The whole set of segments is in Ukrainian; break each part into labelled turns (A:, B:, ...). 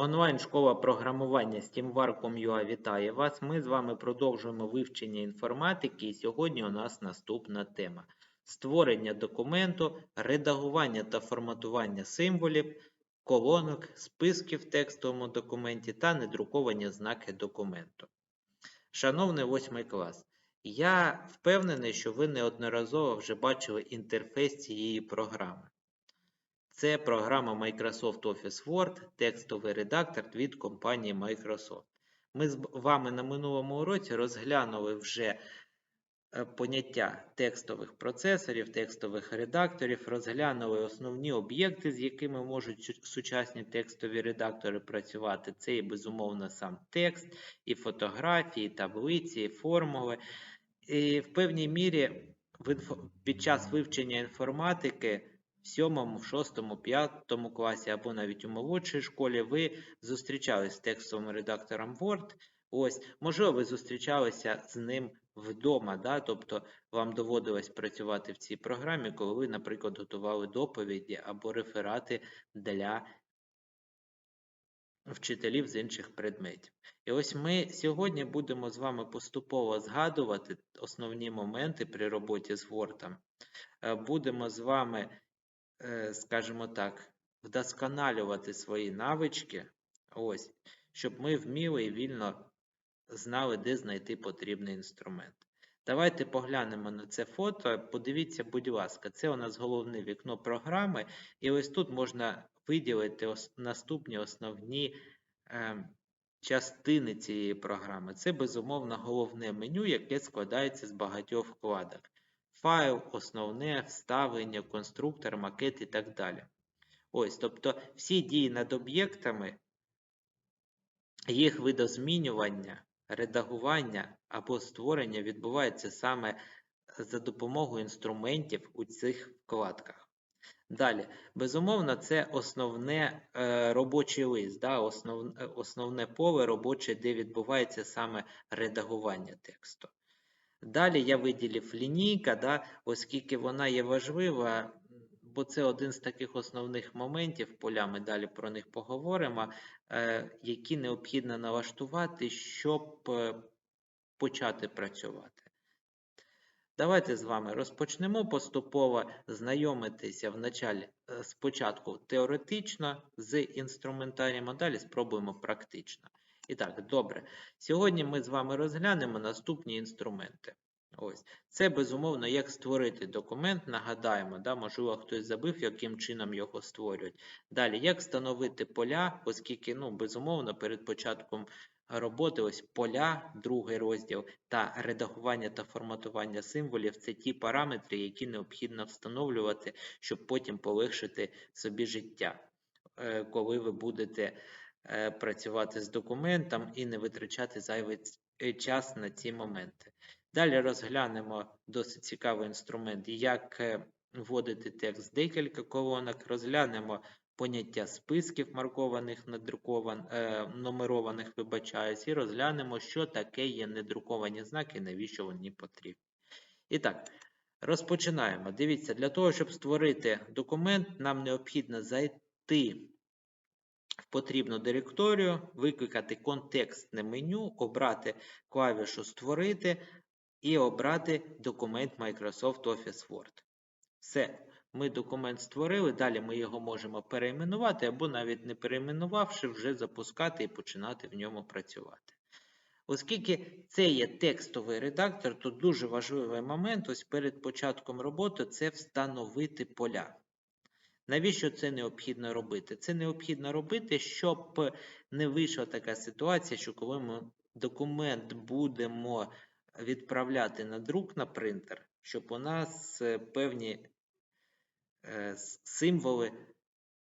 A: Онлайн-школа програмування SteamWar.com.ua вітає вас. Ми з вами продовжуємо вивчення інформатики, і сьогодні у нас наступна тема: створення документу, редагування та форматування символів, колонок, списків в текстовому документі та недруковані знаки документу. Шановний восьмий клас, я впевнений, що ви неодноразово вже бачили інтерфейс цієї програми. Це програма Microsoft Office Word, текстовий редактор від компанії Microsoft. Ми з вами на минулому уроці розглянули вже е, поняття текстових процесорів, текстових редакторів, розглянули основні об'єкти, з якими можуть сучасні текстові редактори працювати. Це і безумовно сам текст, і фотографії, і таблиці, і формули. І в певній мірі під час вивчення інформатики в сьомому, в шостому, п'ятому класі або навіть у молодшій школі ви зустрічались з текстовим редактором Word. Ось, можливо, ви зустрічалися з ним вдома, да? тобто вам доводилось працювати в цій програмі, коли ви, наприклад, готували доповіді або реферати для вчителів з інших предметів. І ось ми сьогодні будемо з вами поступово згадувати основні моменти при роботі з Word. Е, Будемо з вами скажімо так, вдосконалювати свої навички, ось, щоб ми вміли і вільно знали, де знайти потрібний інструмент. Давайте поглянемо на це фото. Подивіться, будь ласка, це у нас головне вікно програми, і ось тут можна виділити наступні основні е, частини цієї програми. Це безумовно головне меню, яке складається з багатьох вкладок файл, основне, вставлення, конструктор, макет і так далі. Ось, тобто всі дії над об'єктами, їх видозмінювання, редагування або створення відбувається саме за допомогою інструментів у цих вкладках. Далі, безумовно, це основне е, робочий лист, да, основ, е, основне поле робоче, де відбувається саме редагування тексту. Далі я виділив лінійка, да, оскільки вона є важлива, бо це один з таких основних моментів, поля ми далі про них поговоримо, е, які необхідно налаштувати, щоб е, почати працювати. Давайте з вами розпочнемо поступово знайомитися вначалі е, спочатку теоретично з інструментарієм, а далі спробуємо практично. І так, добре. Сьогодні ми з вами розглянемо наступні інструменти. Ось. Це безумовно, як створити документ. Нагадаємо, да, можливо, хтось забив, яким чином його створюють. Далі, як встановити поля, оскільки, ну, безумовно, перед початком роботи ось поля, другий розділ, та редагування та форматування символів це ті параметри, які необхідно встановлювати, щоб потім полегшити собі життя, е, коли ви будете працювати з документом і не витрачати зайвий е, час на ці моменти. Далі розглянемо досить цікавий інструмент, як е, вводити текст з декілька колонок, розглянемо поняття списків маркованих, надрукован, е, номерованих, вибачаюсь, і розглянемо, що таке є недруковані знаки навіщо вони потрібні. І так, розпочинаємо. Дивіться, для того, щоб створити документ, нам необхідно зайти в потрібну директорію, викликати контекстне меню, обрати клавішу Створити і обрати документ Microsoft Office Word. Все, ми документ створили, далі ми його можемо перейменувати або навіть не перейменувавши, вже запускати і починати в ньому працювати. Оскільки це є текстовий редактор, то дуже важливий момент ось перед початком роботи це встановити поля. Навіщо це необхідно робити? Це необхідно робити, щоб не вийшла така ситуація, що коли ми документ будемо відправляти на друк на принтер, щоб у нас е, певні е, символи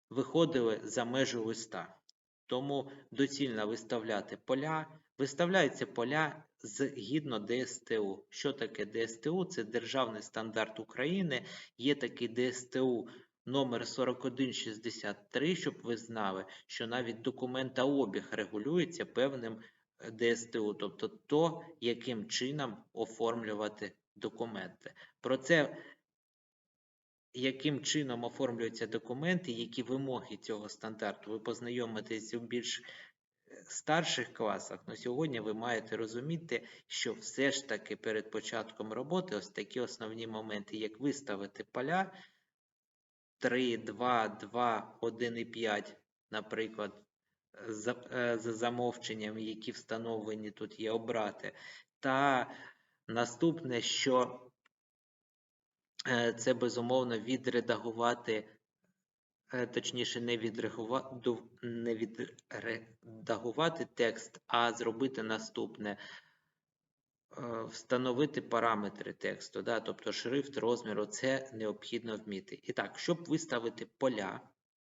A: виходили за межі листа. Тому доцільно виставляти поля. Виставляються поля згідно ДСТУ. Що таке ДСТУ? Це Державний стандарт України. Є такий ДСТУ номер 4163, щоб ви знали, що навіть документообіг регулюється певним е, ДСТУ, тобто то, яким чином оформлювати документи. Про це яким чином оформлюються документи, які вимоги цього стандарту. Ви познайомитесь у більш е, старших класах, але сьогодні ви маєте розуміти, що все ж таки перед початком роботи ось такі основні моменти, як виставити поля 3, 2, 2, 1 і 5, наприклад, за, е, за замовченням, які встановлені тут є обрати. Та наступне, що е, це безумовно відредагувати, е, точніше, не відредагувати, не відредагувати текст, а зробити наступне. Е, Встановити параметри тексту, да, тобто шрифт, розміру, це необхідно вміти. І так, щоб виставити поля,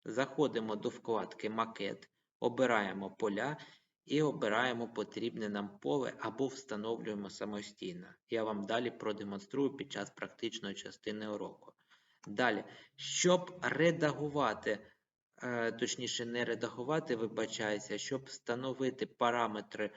A: заходимо до вкладки Макет, обираємо поля і обираємо потрібне нам поле або встановлюємо самостійно. Я вам далі продемонструю під час практичної частини уроку. Далі, щоб редагувати, е, точніше, не редагувати, вибачаюся, щоб встановити параметри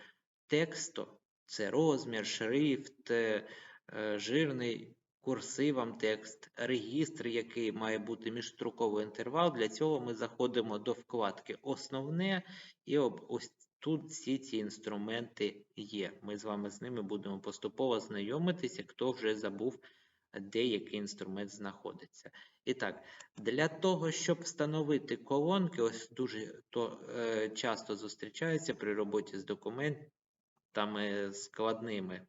A: тексту, це розмір, шрифт, е, е, жирний курсивом текст, регістр, який має бути міжстроковий інтервал. Для цього ми заходимо до вкладки Основне і ось тут всі ці інструменти є. Ми з вами з ними будемо поступово знайомитися, хто вже забув, де який інструмент знаходиться. І так, для того, щоб встановити колонки, ось дуже то, е, часто зустрічається при роботі з документами складними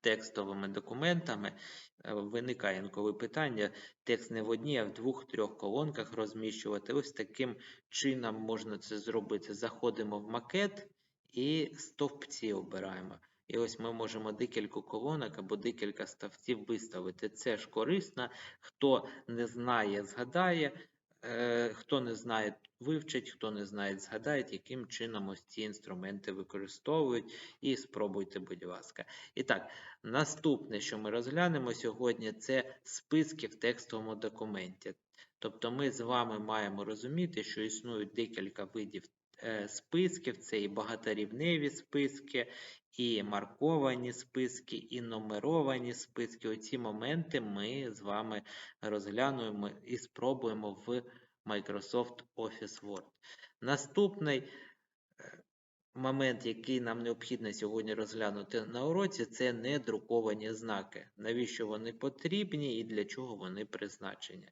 A: текстовими документами. Е, Виникає інколи питання, текст не в одній, а в двох-трьох колонках розміщувати. Ось таким чином можна це зробити. Заходимо в макет і стовпці обираємо. І ось ми можемо декілька колонок або декілька ставців виставити. Це ж корисно. Хто не знає, згадає. Е, Хто не знає, вивчить, хто не знає, згадає, яким чином ось ці інструменти використовують. І спробуйте, будь ласка. І так, наступне, що ми розглянемо сьогодні, це списки в текстовому документі. Тобто ми з вами маємо розуміти, що існують декілька видів списків, це і багаторівневі списки, і марковані списки, і нумеровані списки. Оці моменти ми з вами розглянемо і спробуємо в Microsoft Office Word. Наступний е, момент, який нам необхідно сьогодні розглянути на уроці, це недруковані знаки. Навіщо вони потрібні і для чого вони призначені.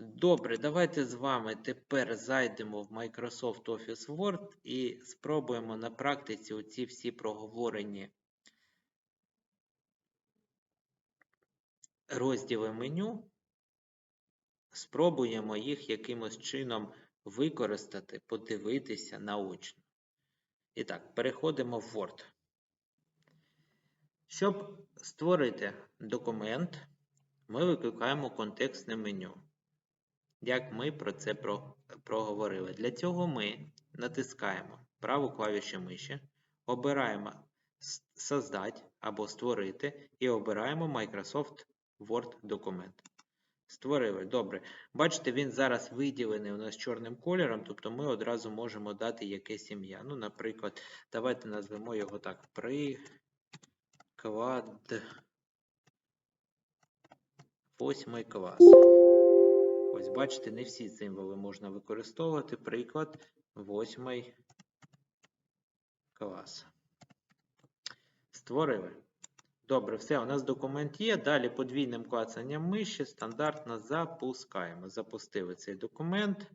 A: Добре, давайте з вами тепер зайдемо в Microsoft Office Word і спробуємо на практиці оці всі проговорені розділи меню. Спробуємо їх якимось чином використати, подивитися наочно. І так, переходимо в Word. Щоб створити документ, ми викликаємо контекстне меню. Як ми про це про- проговорили. Для цього ми натискаємо праву клавішу миші, обираємо «С- Создать або Створити і обираємо Microsoft Word документ. Створили. Добре. Бачите, він зараз виділений у нас чорним кольором, тобто ми одразу можемо дати якесь ім'я. Ну, наприклад, давайте назвемо його так. Приклад. Восьмий клас. Ось бачите, не всі символи можна використовувати. Приклад, восьмий клас. Створили. Добре, все, у нас документ є. Далі подвійним клацанням миші стандартно запускаємо. Запустили цей документ.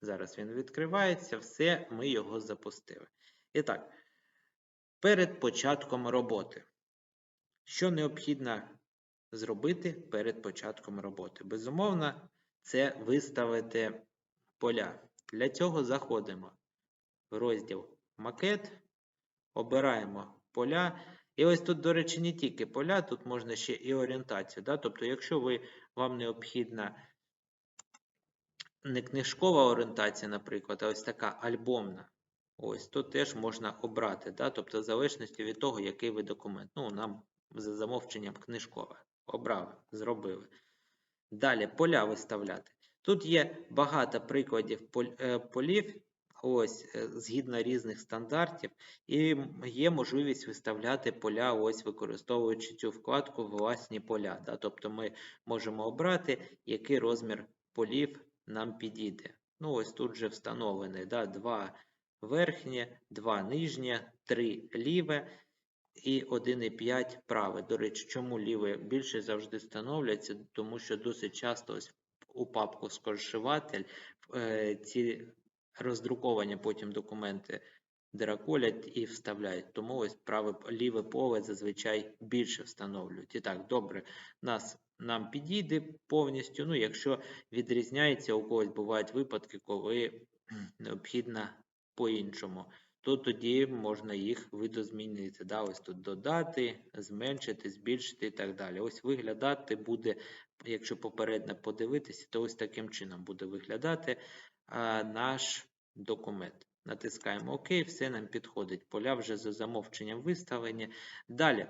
A: Зараз він відкривається. Все, ми його запустили. І так, перед початком роботи. Що необхідно зробити перед початком роботи? Безумовно, це виставити поля. Для цього заходимо в розділ Макет, обираємо поля. І ось тут, до речі, не тільки поля, тут можна ще і орієнтацію. Да? Тобто, якщо ви, вам необхідна не книжкова орієнтація, наприклад, а ось така альбомна, ось тут теж можна обрати. Да? Тобто, в залежності від того, який ви документ. Ну, нам за замовченням книжкова. Обрали, зробили. Далі поля виставляти. Тут є багато прикладів е, полів, ось е, згідно різних стандартів, і є можливість виставляти поля, ось використовуючи цю вкладку власні поля. Да? Тобто ми можемо обрати, який розмір полів нам підійде. Ну, ось тут вже встановлений, да? два верхнє, два нижнє, три ліве і 1,5 праве. До речі, чому ліве більше завжди становляться? Тому що досить часто ось у папку скоршиватель е, ці роздруковані потім документи драколять і вставляють. Тому ось праве ліве поле зазвичай більше встановлюють. І так, добре, нас нам підійде повністю. Ну, якщо відрізняється, у когось бувають випадки, коли необхідно по-іншому, то тоді можна їх видозмінити. Да? Ось тут додати, зменшити, збільшити і так далі. Ось виглядати буде, якщо попередньо подивитися, то ось таким чином буде виглядати а, наш документ. Натискаємо ОК, все нам підходить. Поля вже за замовченням виставлені. Далі.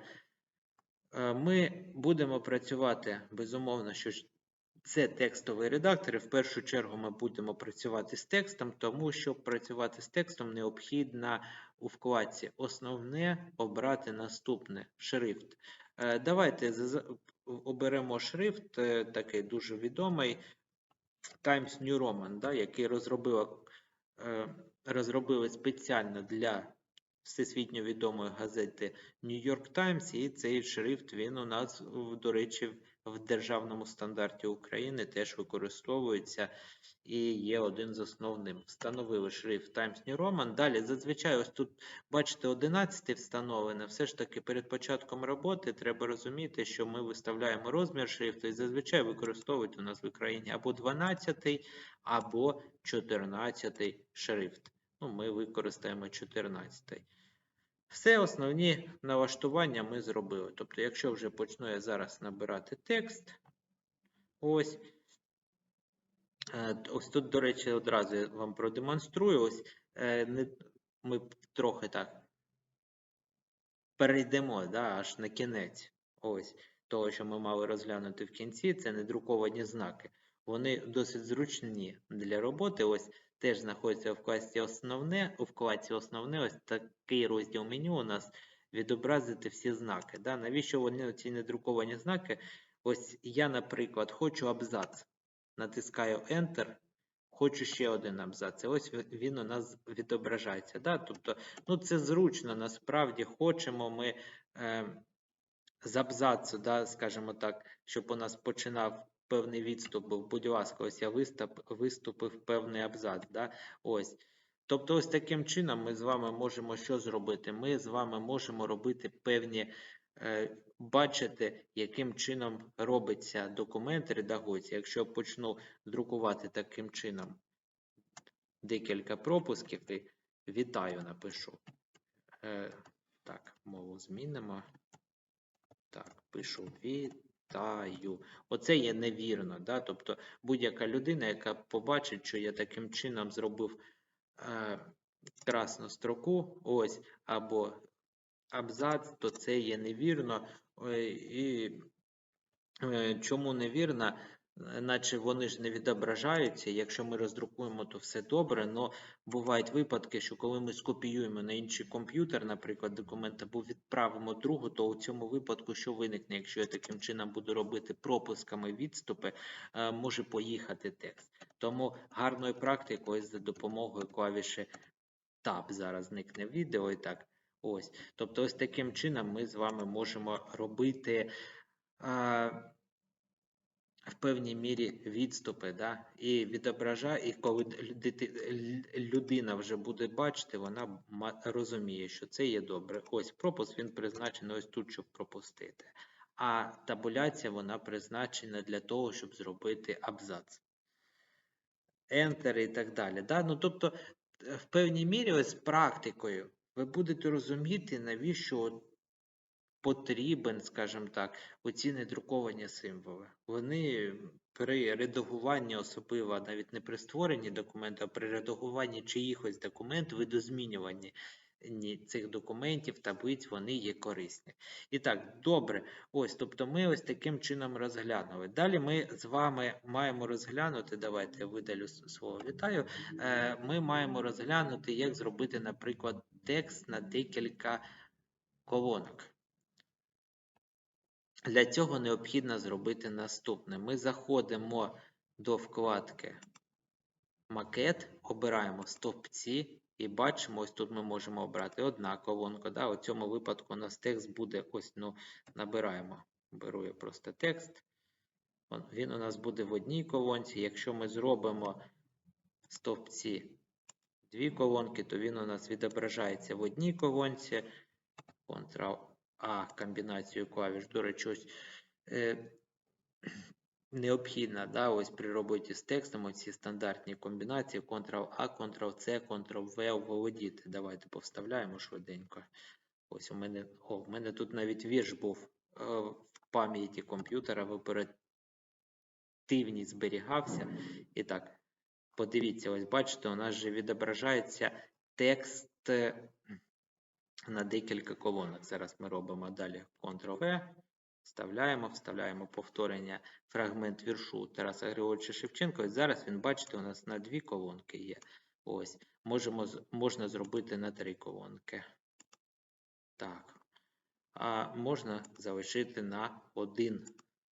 A: Е, Ми будемо працювати, безумовно, що це текстовий редактор. і В першу чергу ми будемо працювати з текстом, тому щоб працювати з текстом, необхідно у вкладці Основне обрати наступне шрифт. Е, Давайте оберемо шрифт, е, такий дуже відомий Times New Roman, да, який розробила, е, розробили спеціально для всесвітньо відомої газети New York Times, і цей шрифт він у нас, до речі, в державному стандарті України теж використовується і є один з основним. Встановили шрифт Times New Roman. Далі, зазвичай, ось тут, бачите, 11 встановлене. Все ж таки, перед початком роботи треба розуміти, що ми виставляємо розмір шрифту і зазвичай використовують у нас в Україні або 12, або 14 шрифт. Ну, ми використаємо 14. Все основні налаштування ми зробили. Тобто, якщо вже почну я зараз набирати текст, ось. Е, Ось тут, до речі, одразу я вам продемонструю. Ось е, ми трохи так перейдемо да, аж на кінець. Ось того, що ми мали розглянути в кінці, це недруковані знаки. Вони досить зручні для роботи. Ось теж знаходиться в вкладці основне. У вкладці основне ось такий розділ меню у нас відобразити всі знаки. Да? Навіщо вони ці недруковані знаки? Ось я, наприклад, хочу абзац. Натискаю Enter. Хочу ще один абзац. І ось він у нас відображається. Да? Тобто, ну це зручно, насправді хочемо ми е, з абзацу, да, скажімо так, щоб у нас починав певний відступ був. Будь ласка, ось я виступ, виступив певний абзац. Да? Ось. Тобто, ось таким чином ми з вами можемо що зробити? Ми з вами можемо робити певні, е, бачити, яким чином робиться документ редагується. Якщо я почну друкувати таким чином декілька пропусків, і вітаю напишу. Е, так, мову змінимо. Так, пишу вітаю. Оце є невірно. Да? Тобто будь-яка людина, яка побачить, що я таким чином зробив е, красну строку, ось, або абзац, то це є невірно. Ой, І е, чому невірно? Е, Наче вони ж не відображаються. Якщо ми роздрукуємо, то все добре. але бувають випадки, що коли ми скопіюємо на інший комп'ютер, наприклад, документ або відправимо другу, то у цьому випадку що виникне, якщо я таким чином буду робити пропусками відступи, е, може поїхати текст. Тому гарною практикою за допомогою клавіші Tab зараз зникне відео і так. Ось. Тобто, ось таким чином ми з вами можемо робити. В певній мірі відступи, да? і відображає, і коли людина вже буде бачити, вона розуміє, що це є добре. Ось пропуск він призначений ось тут, щоб пропустити. А табуляція вона призначена для того, щоб зробити абзац. Enter і так далі. Да? Ну, тобто, е, в певній мірі, ось практикою, ви будете розуміти, навіщо потрібен, скажімо так, оці недруковані символи. Вони при редагуванні особливо, навіть не при створенні документу, а при редагуванні чиїхось документів, видозмінюванні цих документів, таблиць, вони є корисні. І так, добре, ось, тобто ми ось таким чином розглянули. Далі ми з вами маємо розглянути, давайте я видалю слово вітаю. Е, Ми маємо розглянути, як зробити, наприклад, текст на декілька колонок. Для цього необхідно зробити наступне. Ми заходимо до вкладки Макет, обираємо стовпці і бачимо, ось тут ми можемо обрати одна колонка. Да? У цьому випадку у нас текст буде ось, ну, набираємо. Беру я просто текст. Він у нас буде в одній колонці. Якщо ми зробимо стовпці дві колонки, то він у нас відображається в одній колонці. Ctrl-A комбінацію клавіш. До речі, ось е, необхідно, да, ось при роботі з текстом ці стандартні комбінації Ctrl-A, Ctrl-C, Ctrl-V володіти. Давайте повставляємо швиденько. Ось у мене, о, в мене тут навіть вірш був е, в пам'яті комп'ютера в оперативній зберігався. І так, подивіться, ось бачите, у нас же відображається текст е, на декілька колонок. Зараз ми робимо далі Ctrl-V, вставляємо, вставляємо повторення фрагмент віршу Тараса Григоровича Шевченка. Ось зараз він, бачите, у нас на дві колонки є. Ось, можемо, можна зробити на три колонки. Так. А можна залишити на один,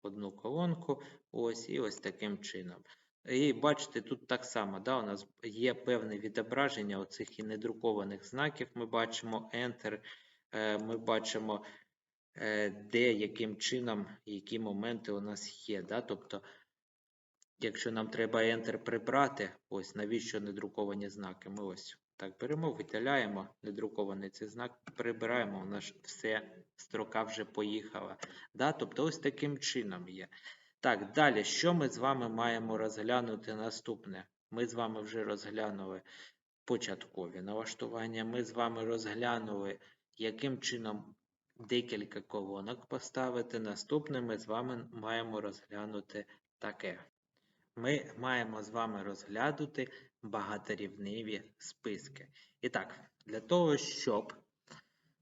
A: одну колонку. Ось, і ось таким чином. І бачите, тут так само, да, у нас є певне відображення оцих і недрукованих знаків. Ми бачимо Enter, е, ми бачимо, е, де, яким чином, які моменти у нас є. Да? Тобто, якщо нам треба Enter прибрати, ось навіщо недруковані знаки, ми ось так беремо, виділяємо недрукований цей знак, прибираємо, у нас все, строка вже поїхала. Да? Тобто, ось таким чином є. Так, далі, що ми з вами маємо розглянути наступне? Ми з вами вже розглянули початкові налаштування. Ми з вами розглянули, яким чином декілька колонок поставити. Наступне ми з вами маємо розглянути таке. Ми маємо з вами розглянути багаторівневі списки. І так, для того, щоб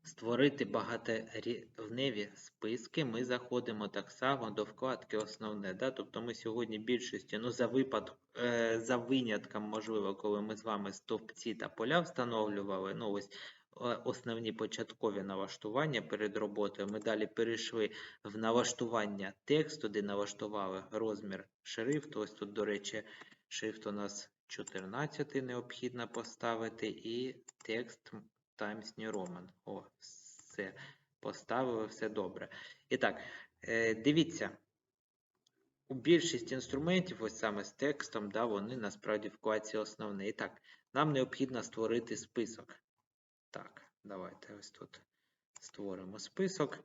A: створити багаторівневі списки, ми заходимо так само до вкладки Основне. Да? Тобто ми сьогодні більшістю, ну за випадок, е, за винятком, можливо, коли ми з вами стовпці та поля встановлювали, ну ось е, основні початкові налаштування перед роботою. Ми далі перейшли в налаштування тексту, де налаштували розмір шрифту. Ось тут, до речі, шрифт у нас 14 необхідно поставити, і текст Times New Roman. О, все. Поставили, все добре. І так, е, дивіться. У більшість інструментів, ось саме з текстом, да, вони насправді в вкладці основне. І так, нам необхідно створити список. Так, давайте ось тут створимо список.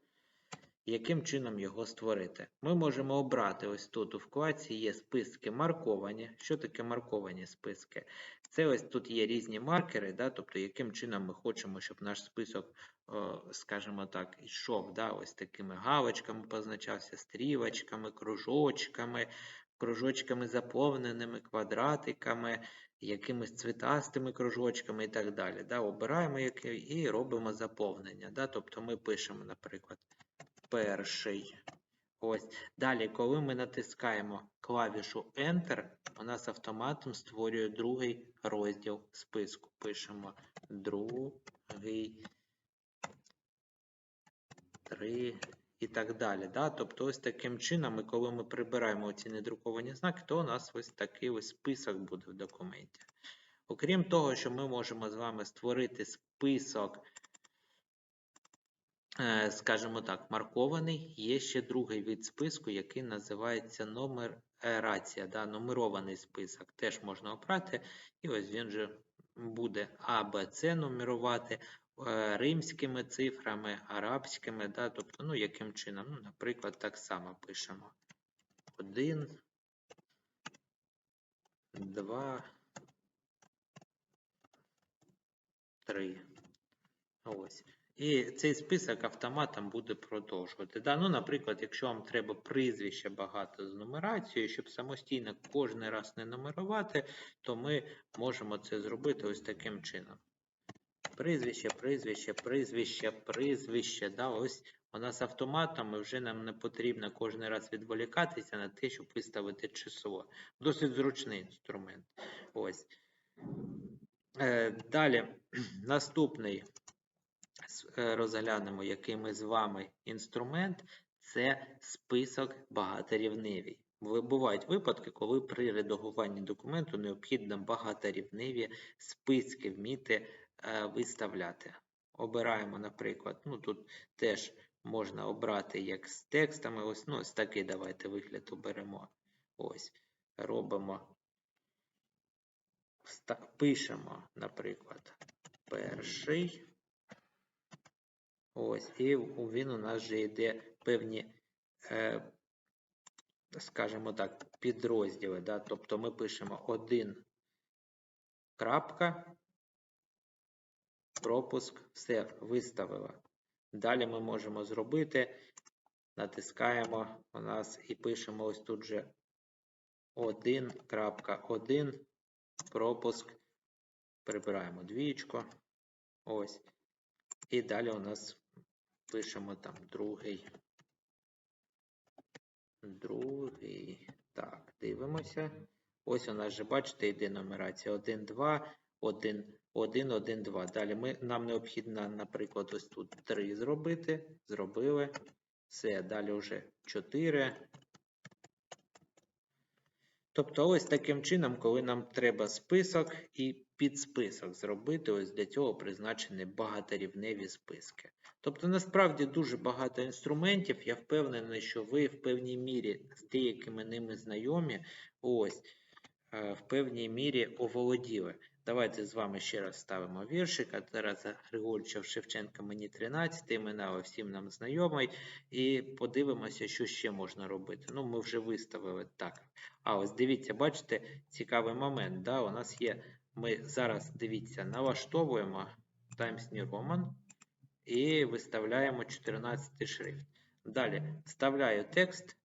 A: Яким чином його створити? Ми можемо обрати ось тут у вкладці є списки марковані. Що таке марковані списки? Це ось тут є різні маркери, да, тобто яким чином ми хочемо, щоб наш список, о, скажімо так, йшов, да, ось такими галочками позначався, стрілочками, кружочками, кружочками заповненими, квадратиками, якимись цвітастими кружочками і так далі. Да. Обираємо який і робимо заповнення. Да, тобто ми пишемо, наприклад, перший. Ось. Далі, коли ми натискаємо клавішу Enter, у нас автоматом створює другий розділ списку. Пишемо другий, три і так далі. Да? Тобто, ось таким чином, коли ми прибираємо ці недруковані знаки, то у нас ось такий ось список буде в документі. Окрім того, що ми можемо з вами створити список скажімо так, маркований. Є ще другий вид списку, який називається номерація, да, нумерований список. Теж можна обрати. І ось він же буде А, Б, С нумерувати е, римськими цифрами, арабськими, да, тобто, ну, яким чином, ну, наприклад, так само пишемо. 1, 2, 3. Ось. І цей список автоматом буде продовжувати. Да? Ну, наприклад, якщо вам треба прізвище багато з нумерацією, щоб самостійно кожен раз не нумерувати, то ми можемо це зробити ось таким чином. Прізвище, прізвище, прізвище, прізвище. Да, ось у нас автоматом і вже нам не потрібно кожен раз відволікатися на те, щоб виставити число. Досить зручний інструмент. Ось. Е, далі, наступний розглянемо, який ми з вами інструмент, це список багаторівневий. Бувають випадки, коли при редагуванні документу необхідно багаторівневі списки вміти е, виставляти. Обираємо, наприклад, ну тут теж можна обрати як з текстами. Ось, ну, ось такий давайте вигляд оберемо. Ось, робимо, пишемо, наприклад, перший. Ось, і він у нас вже йде певні, е, скажімо так, підрозділи. Да? Тобто ми пишемо один крапка, пропуск, все, виставила. Далі ми можемо зробити, натискаємо у нас і пишемо ось тут же 1.1, пропуск, прибираємо двічку, ось. І далі у нас пишемо там другий. Другий. Так, дивимося. Ось у нас же, бачите, йде нумерація 1, 2, 1, 1, 1, 2. Далі ми, нам необхідно, наприклад, ось тут 3 зробити. Зробили. Все, далі вже 4. Тобто ось таким чином, коли нам треба список і підсписок зробити, ось для цього призначені багаторівневі списки. Тобто насправді дуже багато інструментів. Я впевнений, що ви в певній мірі з деякими ними знайомі, ось е, в певній мірі оволоділи. Давайте з вами ще раз ставимо віршик. А Тараса Григорьовича Шевченка мені 13, імена всім нам знайомий. І подивимося, що ще можна робити. Ну, ми вже виставили так. А ось дивіться, бачите, цікавий момент. Да? У нас є. Ми зараз дивіться, налаштовуємо Times New Roman і виставляємо 14 шрифт. Далі вставляю текст.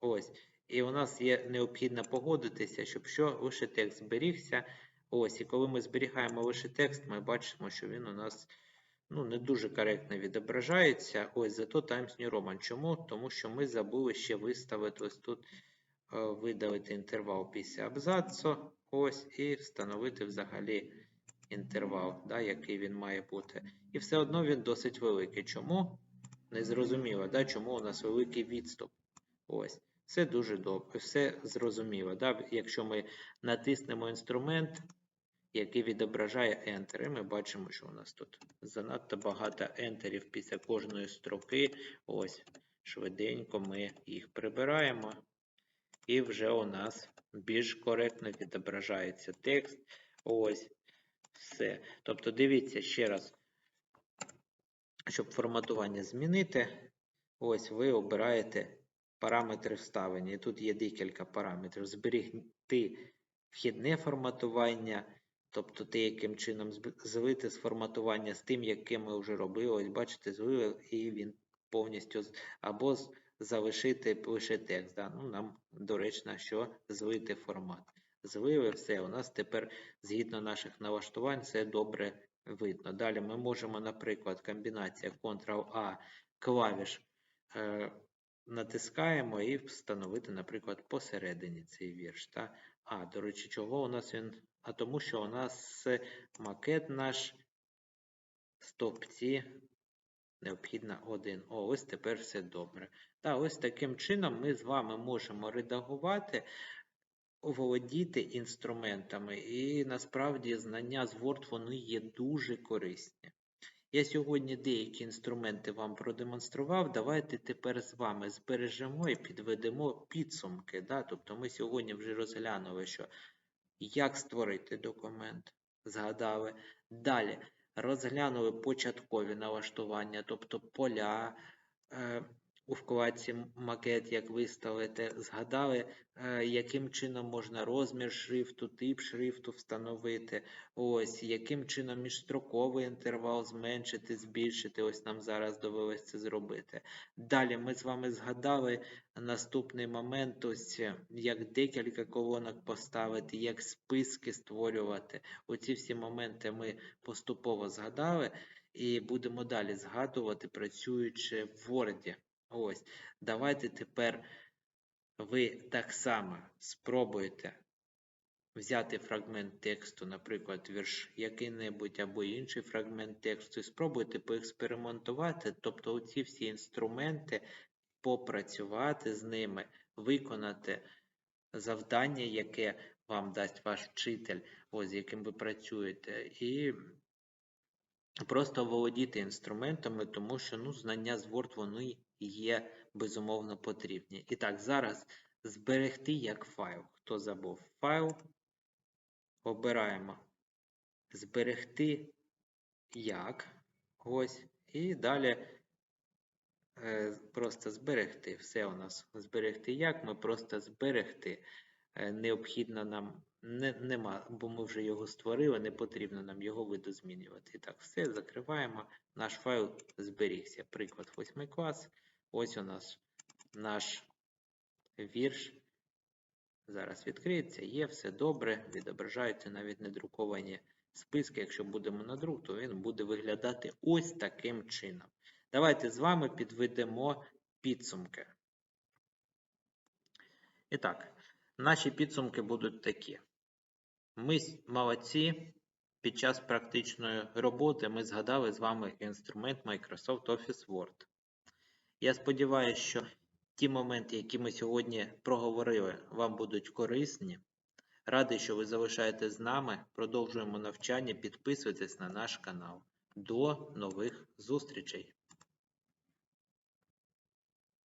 A: Ось. І у нас є необхідно погодитися, щоб що лише текст зберігся. Ось, і коли ми зберігаємо лише текст, ми бачимо, що він у нас ну, не дуже коректно відображається. Ось зато Times New Roman. Чому? Тому що ми забули ще виставити ось тут е, видалити інтервал після абзацу. Ось, і встановити взагалі інтервал, да, який він має бути. І все одно він досить великий. Чому? Незрозуміло, да, чому у нас великий відступ. Ось. Все дуже добре, все зрозуміло. Да? Якщо ми натиснемо інструмент, який відображає Enter, і ми бачимо, що у нас тут занадто багато ентерів після кожної строки. Ось, швиденько ми їх прибираємо. І вже у нас більш коректно відображається текст. Ось, все. Тобто, дивіться ще раз, щоб форматування змінити, ось ви обираєте параметри вставлення. І тут є декілька параметрів. Зберігти вхідне форматування, тобто те, яким чином злити з форматування з тим, яке ми вже робили. Ось бачите, злили, і він повністю або залишити лише текст. Да? Ну, нам доречно, що злити формат. Злили все. У нас тепер, згідно наших налаштувань, все добре видно. Далі ми можемо, наприклад, комбінація Ctrl-A клавіш. е, натискаємо і встановити, наприклад, посередині цей вірш. Та? А, до речі, чого у нас він? А тому що у нас макет наш стопці необхідно один. О, ось тепер все добре. Та ось таким чином ми з вами можемо редагувати, володіти інструментами, і насправді знання з Word вони є дуже корисні. Я сьогодні деякі інструменти вам продемонстрував. Давайте тепер з вами збережемо і підведемо підсумки. Да? Тобто ми сьогодні вже розглянули, що як створити документ, згадали. Далі розглянули початкові налаштування, тобто поля, е, у вкладці макет, як виставити, згадали, е, яким чином можна розмір шрифту, тип шрифту встановити, ось, яким чином міжстроковий інтервал зменшити, збільшити, ось нам зараз довелося це зробити. Далі ми з вами згадали наступний момент, ось як декілька колонок поставити, як списки створювати. Оці всі моменти ми поступово згадали і будемо далі згадувати, працюючи в Word. Ось, давайте тепер ви так само спробуєте взяти фрагмент тексту, наприклад, вірш який-небудь або інший фрагмент тексту, і спробуйте поекспериментувати, тобто оці всі інструменти, попрацювати з ними, виконати завдання, яке вам дасть ваш вчитель, ось з яким ви працюєте, і просто володіти інструментами, тому що ну, знання з Word вони є безумовно потрібні. І так, зараз зберегти як файл. Хто забув файл, обираємо зберегти як. Ось. І далі е, просто зберегти. Все у нас зберегти як. Ми просто зберегти. Е, необхідно нам не, нема, бо ми вже його створили, не потрібно нам його видозмінювати. І так, все, закриваємо. Наш файл зберігся. Приклад 8 клас. Ось у нас наш вірш. Зараз відкриється, є, все добре, відображаються навіть недруковані списки. Якщо будемо на друк, то він буде виглядати ось таким чином. Давайте з вами підведемо підсумки. І так, наші підсумки будуть такі. Ми молодці. Під час практичної роботи ми згадали з вами інструмент Microsoft Office Word. Я сподіваюся, що ті моменти, які ми сьогодні проговорили, вам будуть корисні. Радий, що ви залишаєтесь з нами. Продовжуємо навчання. Підписуйтесь на наш канал. До нових зустрічей!